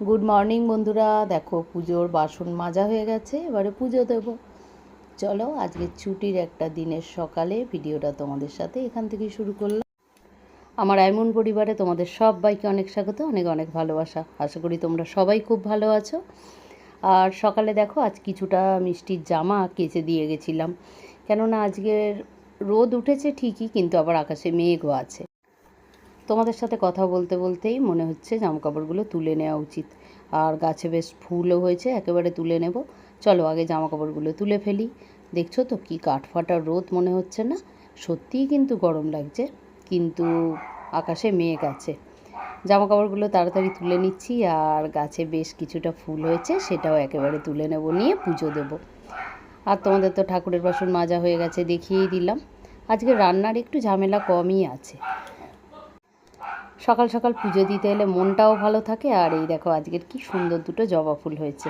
Good morning বন্ধুরা। দেখো, পুজোর বাসন মাজা হয়ে গেছে, এবারে পুজো দেব। চলো, আজকে ছুটির একটা দিনের সকালে ভিডিওটা তোমাদের সাথে এখান থেকে শুরু করলাম। আমার এমন পরিবারে তোমাদের সবাইকে অনেক স্বাগত, অনেক অনেক ভালোবাসা। আশা করি তোমরা সবাই খুব ভালো আছো। আর সকালে দেখো, আজ কিছুটা মিষ্টির জামা কেচে দিয়ে গেছিলাম। কেননা আজকের রোদ উঠেছে ঠিকই, কিন্তু আবার আকাশে মেঘও আছে। তোমাদের সাথে কথা বলতে বলতেই মনে হচ্ছে জামাকাপড়গুলো তুলে নেওয়া উচিত। আর গাছে বেশ ফুলও হয়েছে, একেবারে তুলে নেব। চলো আগে জামাকাপড়গুলো তুলে ফেলি। দেখছ তো কি কাঠফাটা রোদ মনে হচ্ছে না? সত্যিই কিন্তু গরম লাগছে, কিন্তু আকাশে মেঘ আছে। জামাকাপড়গুলো তাড়াতাড়ি তুলে নিচ্ছি, আর গাছে বেশ কিছুটা ফুল হয়েছে, সেটাও একেবারে তুলে নেব, নিয়ে পুজো দেব। আর তোমাদের তো ঠাকুরের বাসন মাজা হয়ে গেছে, দেখিয়েই দিলাম। আজকে রান্নার একটু ঝামেলা কমই আছে। সকাল সকাল পুজো দিতে এলে মনটাও ভালো থাকে, আর এই দেখো আজকের কি সুন্দর দুটো জবা ফুল হয়েছে।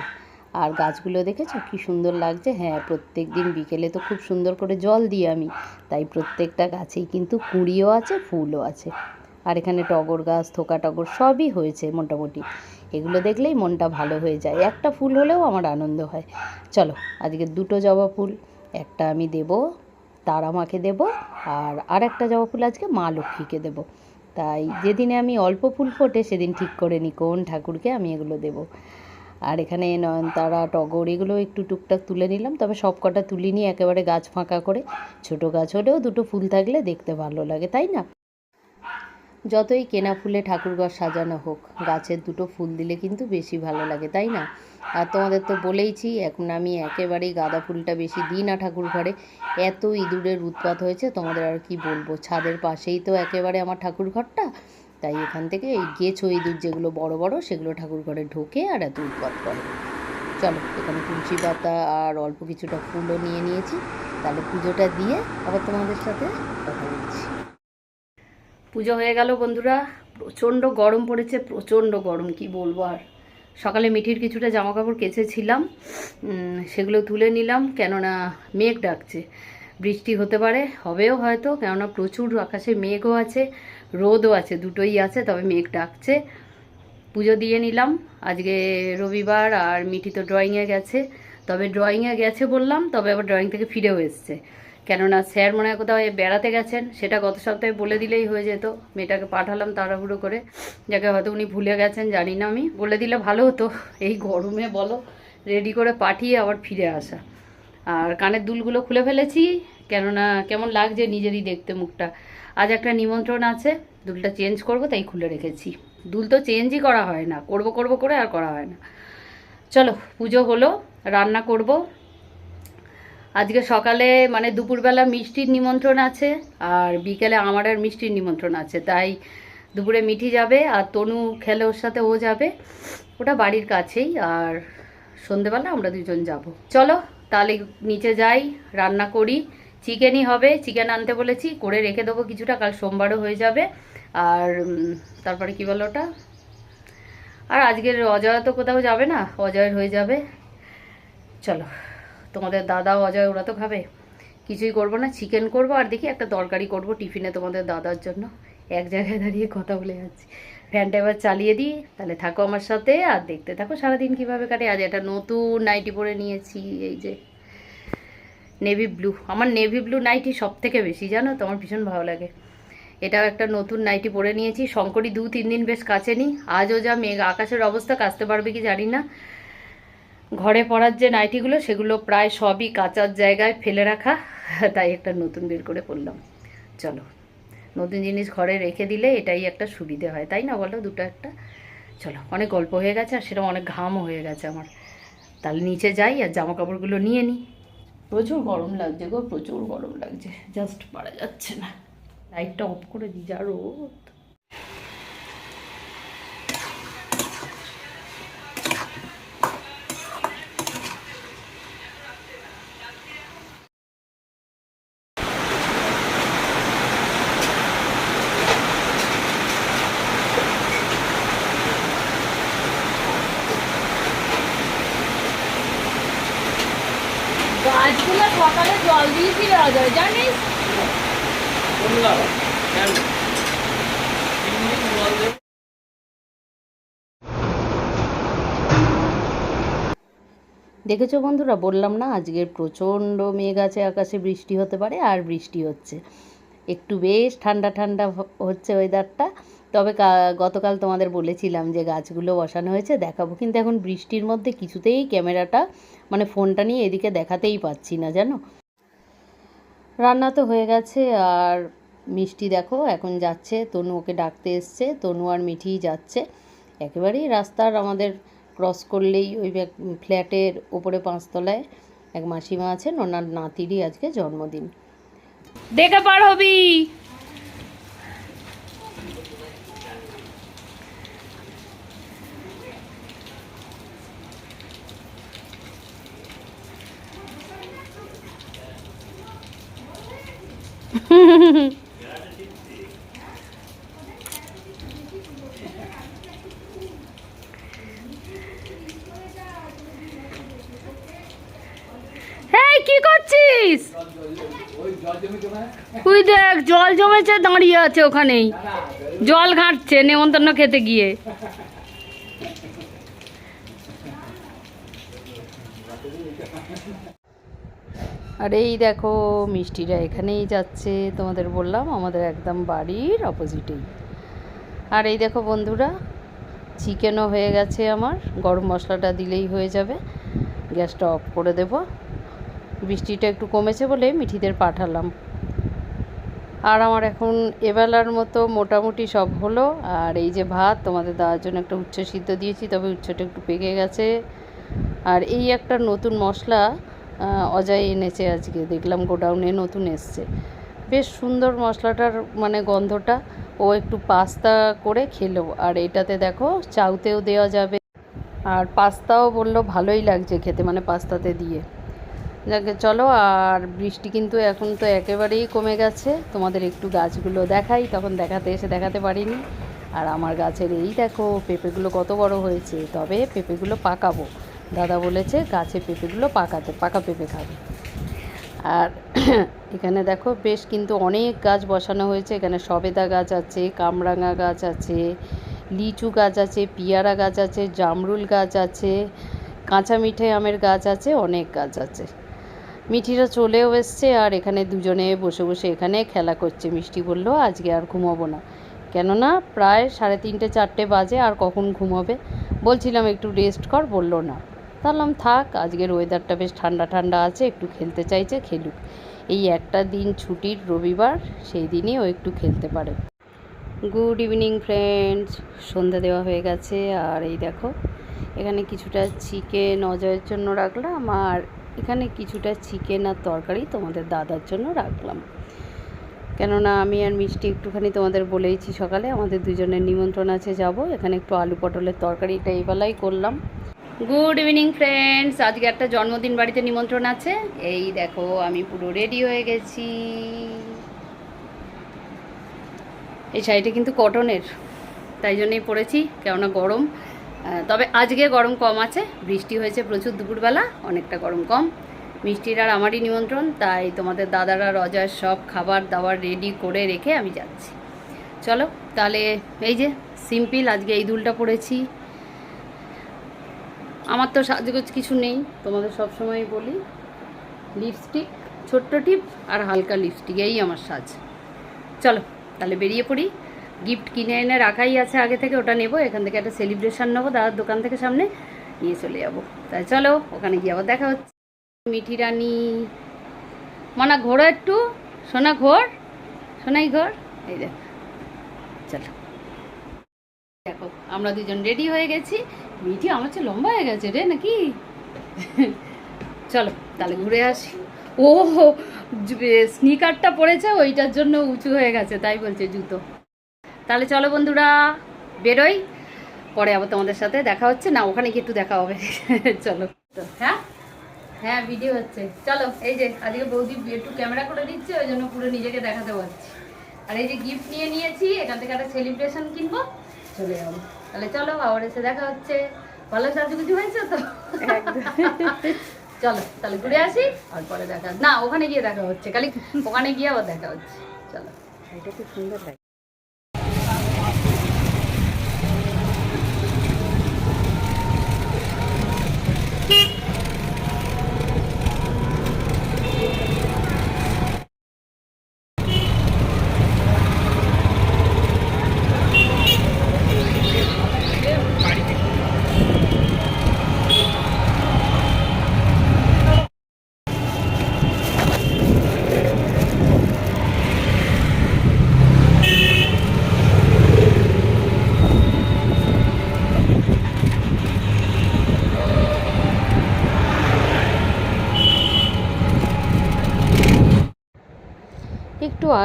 আর গাছগুলো দেখেছ? কি সুন্দর লাগছে। হ্যাঁ প্রত্যেক দিন বিকেলে তো খুব সুন্দর করে জল দিই আমি। তাই প্রত্যেকটা গাছেই কিন্তু কুঁড়িও আছে, ফুলও আছে। আর এখানে টগর গাছ, থোকা টগর সবই হয়েছে মোটামুটি। এগুলো দেখলেই মনটা ভালো হয়ে যায়। একটা ফুল হলেও আমার আনন্দ হয়। চলো আজকে দুটো জবা ফুল। একটা আমি দেব, তারা মাকে দেব, আর আর একটা জবা ফুল আজকে মা লক্ষ্মীকে দেবো। তাই যেদিনে আমি অল্প ফুল ফোটে সেদিন ঠিক করে নিই কোন ঠাকুরকে আমি এগুলো দেব। আর এখানে নয়নতারা, টগর এগুলো একটু টুকটাক তুলে নিলাম, তবে সব কটা তুলিনি, একেবারে গাছ ফাঁকা করে। ছোটো গাছ হলেও দুটো ফুল থাকলে দেখতে ভালো লাগে, তাই না? যতই কেনা ফুলে ঠাকুরঘর সাজানো হোক, গাছের দুটো ফুল দিলে কিন্তু বেশি ভালো লাগে, তাই না? আর তোমাদের তো বলেইছি, এখন আমি একেবারেই গাঁদা ফুলটা বেশি দিই না ঠাকুর ঘরে। এত ইঁদুরের উৎপাত হয়েছে, তোমাদের আর কি বলব? ছাদের পাশেই তো একেবারে আমার ঠাকুর ঘরটা। তাই এখান থেকে এই গেছো ইঁদুর যেগুলো বড় বড়, সেগুলো ঠাকুর ঘরে ঢোকে আর এত উৎপাত করে। চলো, এখানে তুলসী পাতা আর অল্প কিছুটা ফুলও নিয়ে নিয়েছি। তাহলে পুজোটা দিয়ে আবার তোমাদের সাথে কথা পুজো হয়ে গেল বন্ধুরা। প্রচণ্ড গরম পড়েছে, প্রচণ্ড গরম, কি বলব আর। সকালে মিঠির কিছুটা জামা কাপড় কেচেছিলাম সেগুলো তুলে নিলাম, কেননা মেঘ ডাকছে। বৃষ্টি হতে পারে, হবেও হয়তো, কেননা প্রচুর আকাশে মেঘও আছে, রোদও আছে, দুটোই আছে, তবে মেঘ ডাকছে। পুজো দিয়ে নিলাম, আজকে রবিবার আর মিঠি তো ড্রয়িংয়ে গেছে। তবে ড্রয়িংয়ে গেছে বললাম, তবে আবার ড্রয়িং থেকে ফিরেও এসছে। কেননা স্যার মনে হয় কোথাও বেড়াতে গেছেন, সেটা গত সপ্তাহে বলে দিলেই হয়ে যেত। মেয়েটাকে পাঠালাম তাড়াহুড়ো করে, যাকে হয়তো উনি ভুলে গেছেন, জানি না আমি। বলে দিলে ভালো হতো, এই গরমে বলো রেডি করে পাঠিয়ে আবার ফিরে আসা। আর কানের দুলগুলো খুলে ফেলেছি, কেননা কেমন লাগছে নিজেরই দেখতে মুখটা। আজ একটা নিমন্ত্রণ আছে, দুলটা চেঞ্জ করব, তাই খুলে রেখেছি। দুল তো চেঞ্জই করা হয় না, করব করব করে আর করা হয় না। চলো, পুজো হলো। রান্না করব। আজকে সকালে মানে দুপুরবেলা মিষ্টির নিমন্ত্রণ আছে আর বিকেলে আমার আর মিষ্টির নিমন্ত্রণ আছে, তাই দুপুরে মিঠি যাবে আর তনু খেলে ওর সাথে ও যাবে। ওটা বাড়ির কাছেই আর সন্ধেবেলা আমরা দুজন যাব। চলো তাহলে নিচে যাই, রান্না করি। চিকেনই হবে, চিকেন আনতে বলেছি, করে রেখে দেবো কিছুটা, কাল সোমবারও হয়ে যাবে। আর তারপরে কি বলো ওটা? আর আজকের অজয় তো কোথাও যাবে না, অজয়ের হয়ে যাবে। চলো, তোমাদের দাদা অজয়, ওরা তো খাবে। কিছুই করব না চিকেন করব আর দেখি একটা তরকারি করব টিফিনে তোমাদের দাদার জন্য। এক জায়গায় দাঁড়িয়ে কথা বলে যাচ্ছি। ফ্যানটা এবার চালিয়ে দিই, তাহলে থাকো আমার সাথে আর দেখতে থাকো সারাদিন কীভাবে কাটে। আজ একটা নতুন নাইটি পরে নিয়েছি, এই যে নেভি ব্লু আমার নেভি ব্লু নাইটি সব থেকে বেশি, জানো তো? আমার ভীষণ ভালো লাগে। এটাও একটা নতুন নাইটি পরে নিয়েছি। শঙ্করী দু তিন দিন বেশ কাছেনি আজও যা মেঘ, আকাশের অবস্থা কাচতে পারবে কি জানি না। ঘরে পরার যে নাইটিগুলো, সেগুলো প্রায় সবই কাচার জায়গায় ফেলে রাখা, তাই একটা নতুন বের করে পরলাম। চলো, নতুন জিনিস ঘরে রেখে দিলে এটাই একটা সুবিধে হয়, তাই না বলো? দুটো একটা। চলো, অনেক গল্প হয়ে গেছে আর সেরকম অনেক ঘামও হয়ে গেছে আমার। তাহলে নিচে যাই আর জামা কাপড়গুলো নিয়ে নিই প্রচুর গরম লাগছে গো, প্রচুর গরম লাগছে। জাস্ট পারা যাচ্ছে না। লাইটটা অফ করে দিই যা রোদ গাছগুলো সকালে জল দিয়ে ফিরে যায় জানিস? দেখেছ বন্ধুরা, বললাম না, আজকের প্রচণ্ড মেঘ আছে, আকাশে বৃষ্টি হতে পারে আর বৃষ্টি হচ্ছে। একটু বেশ ঠান্ডা ঠান্ডা হচ্ছে ওয়েদারটা তবে গতকাল তোমাদের বলেছিলাম যে গাছগুলো বসানো হয়েছে, দেখাবো। কিন্তু এখন বৃষ্টির মধ্যে কিছুতেই ক্যামেরাটা মানে ফোনটা নিয়ে এদিকে দেখাতেই পাচ্ছি না, জানো? রান্না তো হয়ে গেছে, আর মিষ্টি দেখো, এখন যাচ্ছে, তনু ওকে ডাকতে এসছে, তনু আর মিঠি যাচ্ছে। একেবারেই রাস্তার আমাদের ক্রস করলেই ওই ফ্ল্যাটের ওপরে পাঁচতলায় এক মাসিমা আছেন, ওনার নাতিরই আজকে জন্মদিন। দেখে পার হবি! করছিস? তুই দেখ জল জমেছে দাঁড়িয়ে আছে ওখানেই। জল ঘাঁটছে নেমন্তন্ন খেতে গিয়ে। আর এই দেখো মিষ্টিরা এখানেই যাচ্ছে, তোমাদের বললাম, আমাদের একদম বাড়ির অপোজিটেই। আর এই দেখো বন্ধুরা, চিকেনও হয়ে গেছে আমার, গরম মশলাটা দিলেই হয়ে যাবে, গ্যাসটা অফ করে দেব। বৃষ্টিটা একটু কমেছে বলে মিঠিদের পাঠালাম। আর আমার এখন এবেলার মতো মোটামুটি সব হলো, আর এই যে ভাত তোমাদের দেওয়ার জন্য একটা উচ্চ সিদ্ধ দিয়েছি, তবে উচ্চটা একটু পেকে গেছে। আর এই একটা নতুন মশলা অজয় এনেছে আজকে, দেখলাম গোডাউনে নতুন এসছে। বেশ সুন্দর মশলাটার মানে গন্ধটা, ও একটু পাস্তা করে খেলো। আর এটাতে দেখো, চাউতেও দেওয়া যাবে। আর পাস্তাও বলল ভালোই লাগছে খেতে মানে পাস্তাতে দিয়ে। যাকে, চলো, আর বৃষ্টি কিন্তু এখন তো একেবারেই কমে গেছে। তোমাদের একটু গাছগুলো দেখাই, তখন দেখাতে এসে দেখাতে পারিনি। আর আমার গাছের এই দেখো, পেঁপেগুলো কত বড় হয়েছে, তবে পেঁপেগুলো পাকাবো। দাদা বলেছে গাছে পেঁপেগুলো পাকাতে, পাকা পেঁপে খাবে। আর এখানে দেখো বেশ কিন্তু অনেক গাছ বসানো হয়েছে। এখানে সবেদা গাছ আছে, কামরাঙা গাছ আছে, লিচু গাছ আছে, পিয়ারা গাছ আছে, জামরুল গাছ আছে, কাঁচা মিঠে আমের গাছ আছে, অনেক গাছ আছে। মিঠিরা চলেও এসছে আর এখানে দুজনে বসে বসে এখানে খেলা করছে। মিষ্টি বলল, আজকে আর ঘুমাবো না। কেননা প্রায় সাড়ে তিনটে, চারটে বাজে, আর কখন ঘুমাবে? বলছিলাম, একটু রেস্ট কর। বলল, না। তাহলাম থাক, আজকের ওয়েদারটা বেশ ঠান্ডা ঠান্ডা আছে, একটু খেলতে চাইছে, খেলুক। এই একটা দিন ছুটির রবিবার, সেই দিনই ও একটু খেলতে পারে। গুড ইভিনিং ফ্রেন্ডস সন্ধ্যা দেওয়া হয়ে গেছে, আর এই দেখো, এখানে কিছুটা চিকেন অজয়ের জন্য রাখলাম, আর এখানে কিছুটা চিকেন আর তরকারি তোমাদের দাদার জন্য রাখলাম। কেননা, আমি আর মিষ্টি একটুখানি তোমাদের বলেইছি সকালে, আমাদের দুজনের নিমন্ত্রণ আছে, যাব। এখানে একটু আলু পটলের তরকারিটা এই বেলাই করলাম। গুড ইভিনিং ফ্রেন্ডস আজকে একটা জন্মদিন বাড়িতে নিমন্ত্রণ আছে। এই দেখো, আমি পুরো রেডি হয়ে গেছি। এই শাড়িটা কিন্তু কটনের তাই জন্যই পরেছি, কেননা গরম। তবে আজকে গরম কম আছে, বৃষ্টি হয়েছে প্রচুর দুপুরবেলা, অনেকটা গরম কম। মিষ্টির আর আমারই নিমন্ত্রণ, তাই তোমাদের দাদারা, রজার সব খাবার দাবার রেডি করে রেখে আমি যাচ্ছি। চলো, তাহলে এই যে সিম্পল আজকে এই দুলটা পরেছি। আমার তো সাজগোজ কিছু নেই, তোমাদের সব সময় বলি। লিপস্টিক ছোট্ট টিপ আর হালকা লিপস্টিক এই আমার সাজ। চলো, তাহলে বেরিয়ে পড়ি। গিফট কিনে এনে রাখাই আছে আগে থেকে, ওটা নেব। এখান থেকে একটা সেলিব্রেশন নেব, দাদার দোকান থেকে সামনে নিয়ে চলে যাব। তাই চলো, ওখানে গিয়ে আবার দেখা হচ্ছে। মিঠি রানী, মানা ঘোরো একটু, সোনা ঘোর সোনাই ঘোর এই দেখ। চলো। দেখো, আমরা দুজন রেডি হয়ে গেছি। মিঠি আমার চেয়ে লম্বা হয়ে গেছে রে নাকি? চলো, তাহলে ঘুরে আসি। ও স্নিকারটা পড়েছে ওইটার জন্য উঁচু হয়ে গেছে, তাই বলছে জুতো। তাহলে চলো বন্ধুরা, বেরোই। পরে আবার তোমাদের সাথে দেখা হচ্ছে। না, ওখানে কি একটু দেখা হবে। চলো। হ্যাঁ? হ্যাঁ ভিডিও হচ্ছে। চলো, এই যে, আজকে বৌদি একটু ক্যামেরা করে দিচ্ছে, ওই জন্য পুরো নিজেকে দেখাতে পারছি। আর এই যে গিফট নিয়ে নিয়েছি, এখান থেকে একটা সেলিব্রেশন কিনবো। চলে যাব। তাহলে চলো আবার এসে দেখা হচ্ছে। ভালো সাজুগুজু হয়েছে তো? চলো তাহলে ঘুরে আসি আর পরে দেখা না ওখানে গিয়ে দেখা হচ্ছে। খালি ওখানে গিয়ে আবার দেখা হচ্ছে। চলো। এটা খুব সুন্দর লাগে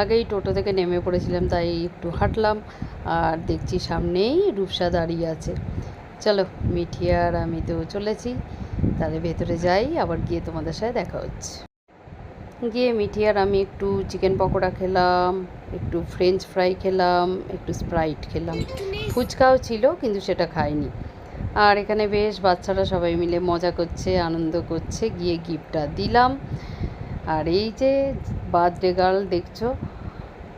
আগেই টোটো থেকে নেমে পড়েছিলাম, তাই একটু হাঁটলাম আর দেখছি সামনেই রূপসা দাঁড়িয়ে আছে। চলো, মিঠি আর আমি তো চলেছি, তাহলে ভেতরে যাই, আবার গিয়ে তোমাদের সাথে দেখা হচ্ছে। গিয়ে মিঠি আর আমি একটু চিকেন পকোড়া খেলাম, একটু ফ্রেঞ্চ ফ্রাই খেলাম, একটু স্প্রাইট খেলাম। ফুচকাও ছিল, কিন্তু সেটা খাইনি। আর এখানে বেশ বাচ্চারা সবাই মিলে মজা করছে, আনন্দ করছে, গিয়ে গিফটটা দিলাম। আর এই যে বার্থডে গার্ল দেখছ,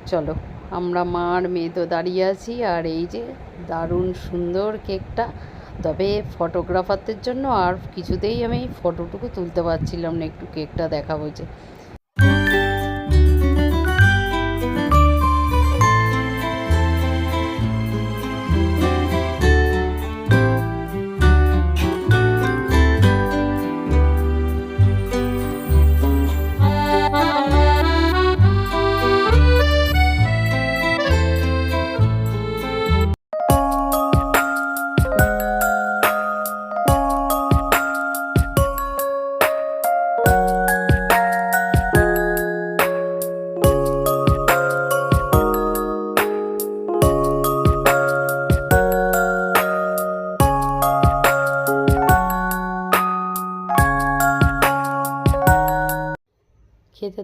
চলো আমরা মার মেয়ে তো দাঁড়িয়ে আছি। আর এই যে দারুণ সুন্দর কেকটা। তবে ফটোগ্রাফারদের জন্য আর কিছুতেই আমি ফটোটুকু তুলতে পারছিলাম না, একটু কেকটা দেখাবো যে।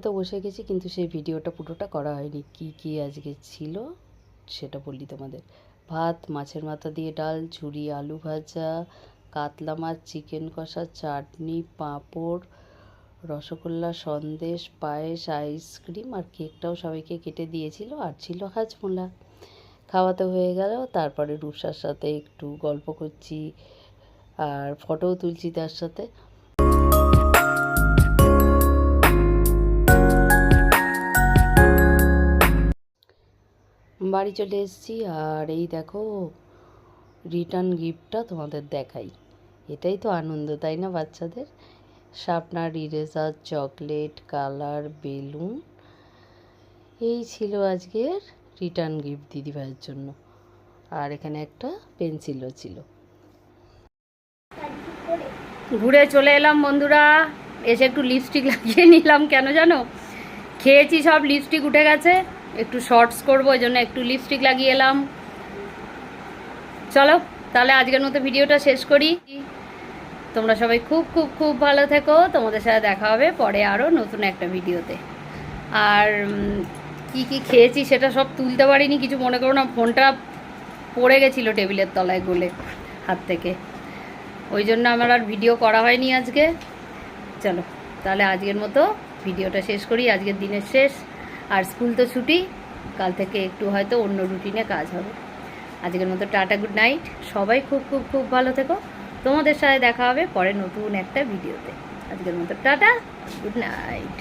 তো বসে গেছি, কিন্তু সেই ভিডিওটা পুরোটা করা হয়নি। কি কি আজকে ছিল সেটা বলি তোমাদের। ভাত, মাছের মাথা দিয়ে ডাল, ঝুরি, আলু ভাজা, কাতলা মাছ, চিকেন কষা, চাটনি, পাঁপড়, রসগোল্লা, সন্দেশ, পায়েস, আইসক্রিম আর কেকটাও সবাইকে কেটে দিয়েছিল আর ছিল হাজমোলা খাওয়াতে হয়ে গেল, তারপরে রূপসার সাথে একটু গল্প করছি আর ফটোও তুলছি তার সাথে। বাড়ি চলে এসেছি, আর এই দেখো রিটার্ন গিফটটা তোমাদের দেখাই। এটাই তো আনন্দ, তাই না বাচ্চাদের? Sharpener eraser chocolate colour balloon এই ছিল আজকের রিটার্ন গিফট দিদিভাইয়ের জন্য। আর এখানে একটা পেন্সিলও ছিল। ঘুরে চলে এলাম বন্ধুরা, এসে একটু লিপস্টিক লাগিয়ে নিলাম, কেন জানো? খেয়েছি সব লিপস্টিক উঠে গেছে। একটু শর্টস করব, ওই জন্য একটু লিপস্টিক লাগিয়ে এলাম। চলো, তাহলে আজকের মতো ভিডিওটা শেষ করি। তোমরা সবাই খুব খুব খুব ভালো থেকো। তোমাদের সাথে দেখা হবে পরে আরও নতুন একটা ভিডিওতে। আর কি কি খেয়েছি সেটা সব তুলতে পারিনি, কিছু মনে করো না, ফোনটা পড়ে গেছিল টেবিলের তলায় গলে, হাত থেকে। ওই জন্য আমার আর ভিডিও করা হয়নি আজকে। চলো, তাহলে আজকের মতো ভিডিওটা শেষ করি, আজকের দিনের শেষ। আর স্কুল তো ছুটি, কাল থেকে একটু হয়তো অন্য রুটিনে কাজ হবে। আজকের মতো টাটা গুড নাইট সবাই খুব খুব খুব ভালো থেকো। তোমাদের সাথে দেখা হবে পরে নতুন একটা ভিডিওতে আজকের মতো টাটা গুড নাইট